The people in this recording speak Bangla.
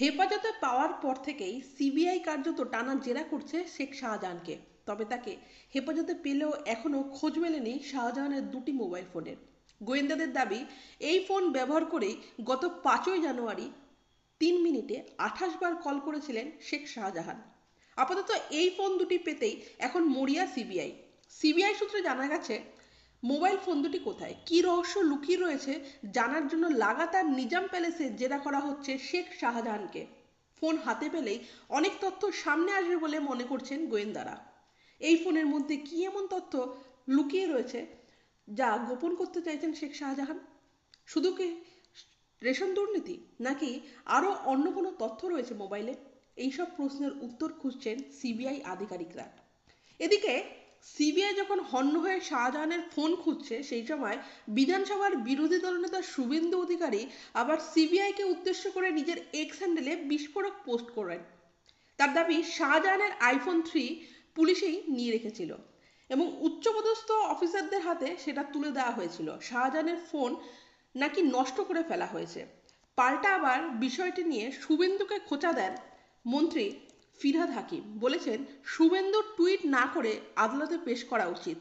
হেফাজতে পাওয়ার পর থেকেই সিবিআই কার্যত টানা জেরা করছে শেখ শাহজাহানকে। তবে তাকে হেফাজতে পেলেও এখনও খোঁজ মেলেনি শাহজাহানের দুটি মোবাইল ফোনের। গোয়েন্দাদের দাবি, এই ফোন ব্যবহার করেই গত পাঁচই জানুয়ারি তিন মিনিটে আঠাশ বার কল করেছিলেন শেখ শাহজাহান। আপাতত এই ফোন দুটি পেতেই এখন মরিয়া সিবিআই। সিবিআই সূত্রে জানা গেছে মোবাইল ফোন দুটি কোথায়? কি রহস্য লুকিয়ে রয়েছে জানার জন্য লাগাতার নিজাম প্যালেসে জেরা করা হচ্ছে শেখ শাহজাহানকে। ফোন হাতে পেলেই অনেক তথ্য সামনে আসবে বলে মনে করছেন গোয়েন্দারা। এই ফোনের মধ্যে কি এমন তথ্য লুকিয়ে রয়েছে যা গোপন করতে চাইছেন শেখ শাহজাহান? শুধু কি রেশন দুর্নীতি নাকি আরও অন্য কোনো তথ্য রয়েছে মোবাইলে? এইসব প্রশ্নের উত্তর খুঁজছেন সিবিআই আধিকারিকরা। এদিকে সিবিআই যখন হন্য হয়ে শাহজাহানের ফোন খুঁজছে সেই সময় বিধানসভার বিরোধী দলনেতা শুভেন্দু অধিকারী আবার সিবিআইকে উদ্দেশ্য করে নিজের এক্স হ্যান্ডেলে বিস্ফোরক পোস্ট করেন। তার দাবি, শাহজাহানের আইফোন থ্রি পুলিশেই নিয়ে রেখেছিল এবং উচ্চপদস্থ অফিসারদের হাতে সেটা তুলে দেওয়া হয়েছিল। শাহজাহানের ফোন নাকি নষ্ট করে ফেলা হয়েছে। পাল্টা আবার বিষয়টি নিয়ে শুভেন্দুকে খোঁচা দেন মন্ত্রী ফিরহাদ হাকিম বলেছেন শুভেন্দুর টুইট না করে আদালতে পেশ করা উচিত।